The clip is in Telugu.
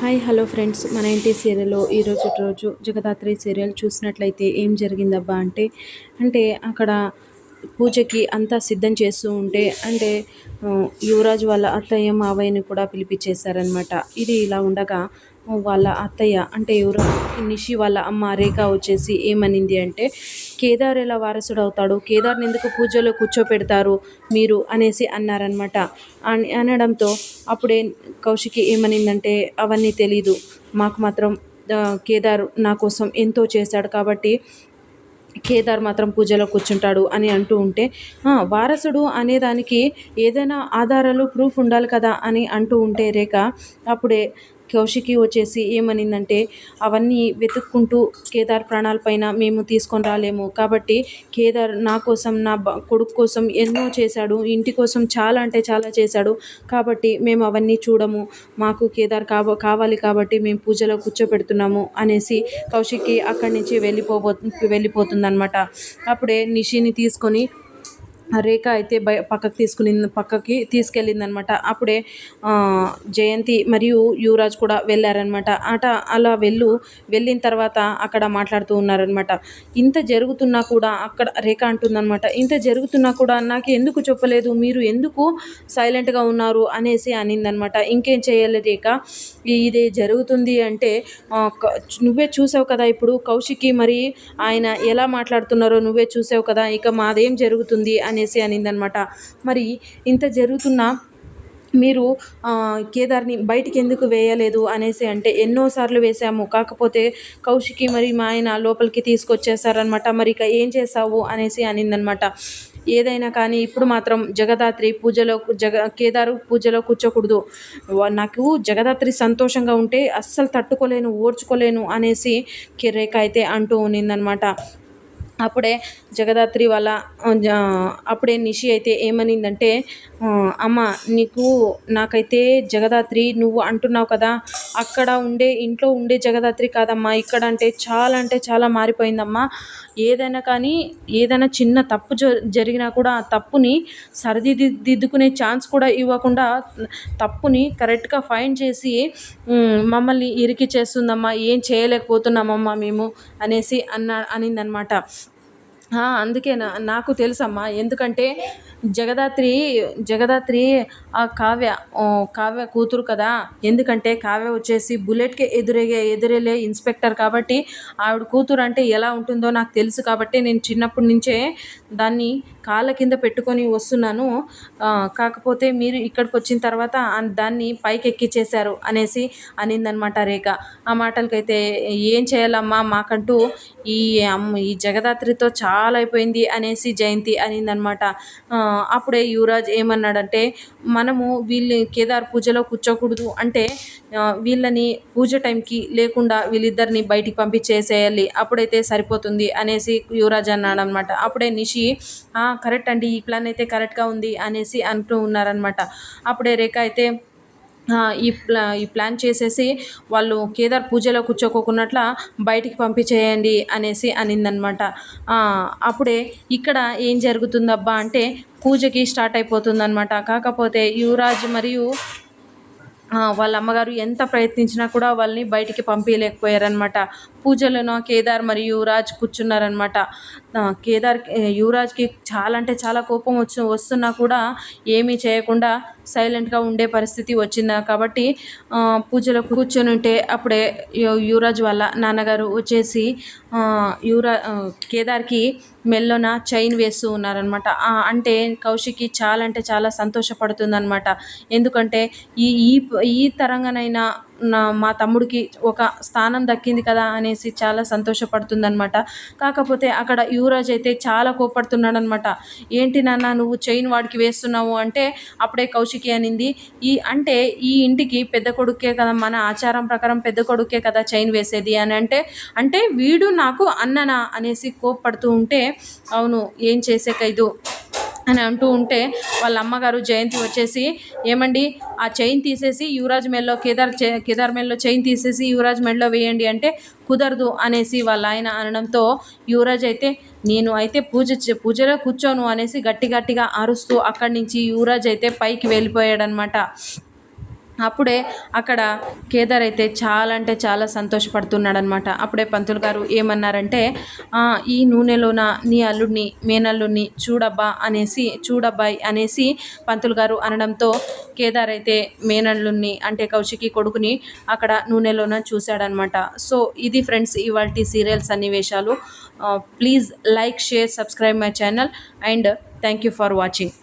Hi hello friends. మన ఇంటి సీరియల్లో ఈరోజు రోజు జగదాత్రి సీరియల్ చూసినట్లయితే ఏం జరిగిందబ్బా అంటే అంటే అక్కడ పూజకి అంతా సిద్ధం చేస్తూ ఉంటే అంటే యువరాజు వాళ్ళ అత్తయ్య మావయ్యని కూడా పిలిపించేశారనమాట ఇది ఇలా ఉండగా వాళ్ళ అత్తయ్య అంటే ఎవరు నిషి వాళ్ళ అమ్మ రేఖ వచ్చేసి ఏమనింది అంటే కేదార్ ఎలా వారసుడు అవుతాడు కేదార్ని ఎందుకు పూజలో కూర్చోపెడతారు మీరు? అనేసి అన్నారనమాట అని అనడంతో అప్పుడే కౌశికి ఏమనిందంటే అవన్నీ తెలీదు. మాకు మాత్రం కేదార్ నా కోసం ఎంతో చేశాడు కాబట్టి కేదార్ మాత్రం పూజలో కూర్చుంటాడు అని అంటూ ఉంటే వారసుడు అనేదానికి ఏదైనా ఆధారాలు ప్రూఫ్ ఉండాలి కదా? అని అంటూ ఉంటే రేఖ అప్పుడే కౌశికి వచ్చేసి ఏమనిందంటే అవన్నీ వెతుక్కుంటూ కేదార్ ప్రాణాలపైన మేము తీసుకొని రాలేము. కాబట్టి కేదార్ నా కోసం నా కొడుకు కోసం ఎన్నో చేశాడు. ఇంటి కోసం చాలా అంటే చాలా చేశాడు. కాబట్టి మేము అవన్నీ చూడము. మాకు కేదార్ కావ కావాలి కాబట్టి మేము పూజలో కూర్చోపెడుతున్నాము అనేసి కౌశిక్కి అక్కడి నుంచి వెళ్ళిపోబో వెళ్ళిపోతుందనమాట అప్పుడే నిషిని తీసుకొని రేఖ అయితే బయ పక్కకు తీసుకుని పక్కకి తీసుకెళ్ళిందనమాట. అప్పుడే జయంతి మరియు యువరాజ్ కూడా వెళ్ళారనమాట. అట అలా వెళ్ళు వెళ్ళిన తర్వాత అక్కడ మాట్లాడుతూ ఉన్నారనమాట. ఇంత జరుగుతున్నా కూడా అక్కడ రేఖ అంటుందన్నమాట ఇంత జరుగుతున్నా కూడా నాకు ఎందుకు చెప్పలేదు మీరు ఎందుకు సైలెంట్గా ఉన్నారు అనేసి అనిందనమాట. ఇంకేం చేయాలి రేఖ? ఇది జరుగుతుంది అంటే నువ్వే చూసావు కదా ఇప్పుడు కౌశికి మరి ఆయన ఎలా మాట్లాడుతున్నారో నువ్వే చూసావు కదా ఇక మాదేం జరుగుతుంది అని అనేసి అనిందనమాట. మరి ఇంత జరుగుతున్నా మీరు కేదార్ని బయటికి ఎందుకు వేయలేదు అనేసి అంటే ఎన్నోసార్లు వేసాము కాకపోతే కౌశికి మరి మా ఆయన లోపలికి తీసుకొచ్చేసారనమాట మరి ఇక ఏం చేసావు అనేసి అనిందనమాట. ఏదైనా కానీ ఇప్పుడు మాత్రం జగదాత్రి పూజలో జగ కేదారు పూజలో కూర్చోకూడదు. నాకు జగదాత్రి సంతోషంగా ఉంటే అస్సలు తట్టుకోలేను ఓర్చుకోలేను అనేసి కిరేక అయితే అంటూ ఉన్నిందనమాట అప్పుడే జగదాత్రి వాళ్ళ అప్పుడే నిషి అయితే ఏమనిందంటే అమ్మ నీకు నాకైతే జగదాత్రి నువ్వు అంటున్నావు కదా అక్కడ ఉండే ఇంట్లో ఉండే జగదాత్రి కాదమ్మా. ఇక్కడ అంటే చాలా అంటే చాలా మారిపోయిందమ్మా. ఏదైనా కానీ ఏదైనా చిన్న తప్పు జ- జరిగినా కూడా ఆ తప్పుని సరిదిద్దుకునే ఛాన్స్ కూడా ఇవ్వకుండా తప్పుని కరెక్ట్గా ఫైండ్ చేసి మమ్మల్ని ఇరికి చేస్తుందమ్మా. ఏం చేయలేకపోతున్నామమ్మా మేము అనేసి అన్న అనిందనమాట. అందుకే నా నాకు తెలుసమ్మా. ఎందుకంటే జగదాత్రి జగదాత్రి ఆ కావ్య కావ్య కూతురు కదా. ఎందుకంటే కావ్య వచ్చేసి బుల్లెట్కి ఎదురేగే ఎదురెళ్ళే ఇన్స్పెక్టర్ కాబట్టి ఆవిడ కూతురు అంటే ఎలా ఉంటుందో నాకు తెలుసు కాబట్టి నేను చిన్నప్పటి నుంచే దాన్ని కాళ్ళ కింద పెట్టుకొని వస్తున్నాను. కాకపోతే మీరు ఇక్కడికి వచ్చిన తర్వాత దాన్ని పైకి ఎక్కిచ్చేశారు అనేసి అనిందనమాట రేఖ. ఆ మాటలకైతే ఏం చేయాలమ్మా? మాకంటూ ఈ ఈ జగదాత్రితో చాలా అయిపోయింది అనేసి జయంతి అనిందనమాట. అప్పుడే యువరాజ్ ఏమన్నాడంటే మనము వీళ్ళని కేదార్ పూజలో కూర్చోకూడదు. అంటే వీళ్ళని పూజ టైంకి లేకుండా వీళ్ళిద్దరిని బయటికి పంపించేసేయాలి. అప్పుడైతే సరిపోతుంది అనేసి యువరాజ్ అన్నాడు అనమాట అప్పుడే నిషి కరెక్ట్ అండి. ఈ ప్లాన్ అయితే కరెక్ట్గా ఉంది అనేసి అంటూ ఉన్నారనమాట. అప్పుడే రేఖ అయితే ఈ ప్లా ఈ ప్లాన్ చేసేసి వాళ్ళు కేదార్ పూజలో కూర్చోకోకున్నట్ల బయటికి పంపించేయండి అనేసి అనిందనమాట. అప్పుడే ఇక్కడ ఏం జరుగుతుందబ్బా అంటే పూజకి స్టార్ట్ అయిపోతుందన్నమాట కాకపోతే యువరాజ్ మరియు వాళ్ళ అమ్మగారు ఎంత ప్రయత్నించినా కూడా వాళ్ళని బయటికి పంపించలేకపోయారనమాట. పూజలను కేదార్ మరియు యువరాజ్ కూర్చున్నారనమాట. కేదార్ యువరాజ్కి చాలా అంటే చాలా కోపం వచ్చి వస్తున్నా కూడా ఏమీ చేయకుండా సైలెంట్గా ఉండే పరిస్థితి వచ్చిందా. కాబట్టి పూజలో కూర్చొని ఉంటే అప్పుడే యువరాజ్ వాళ్ళ నాన్నగారు వచ్చేసి యువరా కేదార్కి మెల్లోన చైన్ వేస్తూ ఉన్నారనమాట అంటే కౌశికి చాలా అంటే చాలా సంతోషపడుతుందనమాట ఎందుకంటే ఈ ఈ ఈ తరంగానైనా నా మా తమ్ముడికి ఒక స్థానం దక్కింది కదా అనేసి చాలా సంతోషపడుతుందనమాట కాకపోతే అక్కడ యువరాజ్ అయితే చాలా కోపడుతున్నాడు అనమాట ఏంటి నాన్న నువ్వు చైన్ వాడికి వేస్తున్నావు? అంటే అప్పుడే కౌశికి అనింది. ఈ అంటే ఈ ఇంటికి పెద్ద కొడుకే కదా మన ఆచారం ప్రకారం పెద్ద కొడుకే కదా చైన్ వేసేది? అని అంటే అంటే వీడు నాకు అన్ననా? అనేసి కోప్పడుతూ ఉంటే అవును ఏం చేసే కైదు అని అంటూ ఉంటే వాళ్ళ అమ్మగారు జయంతి వచ్చేసి ఏమండి ఆ చైన్ తీసేసి యువరాజ్ మెల్లో కేదార్ చే- కేదార్ మెల్లో చైన్ తీసేసి యువరాజ్ మెల్లో వేయండి అంటే కుదరదు అనేసి వాళ్ళ ఆయన అనడంతో యువరాజ్ అయితే నేను అయితే పూజ పూజలో కూర్చోను అనేసి గట్టి గట్టిగా అరుస్తూ అక్కడి నుంచి యువరాజ్ అయితే పైకి వెళ్ళిపోయాడనమాట అప్పుడే అక్కడ కేదార్ అయితే చాలా అంటే చాలా సంతోషపడుతున్నాడు అనమాట అప్పుడే పంతులు గారు ఏమన్నారంటే ఈ నూనెలోన నీ అల్లుడిని మేనల్లుడిని చూడబ్బా అనేసి చూడబ్బాయి అనేసి పంతులు గారు అనడంతో కేదార్ అయితే మేనల్లుడిని అంటే కౌశికి కొడుకుని అక్కడ నూనెలోన చూశాడనమాట సో ఇది ఫ్రెండ్స్ ఇవాళ సీరియల్ సన్నివేశాలు. Please like share subscribe my channel and thank you for watching.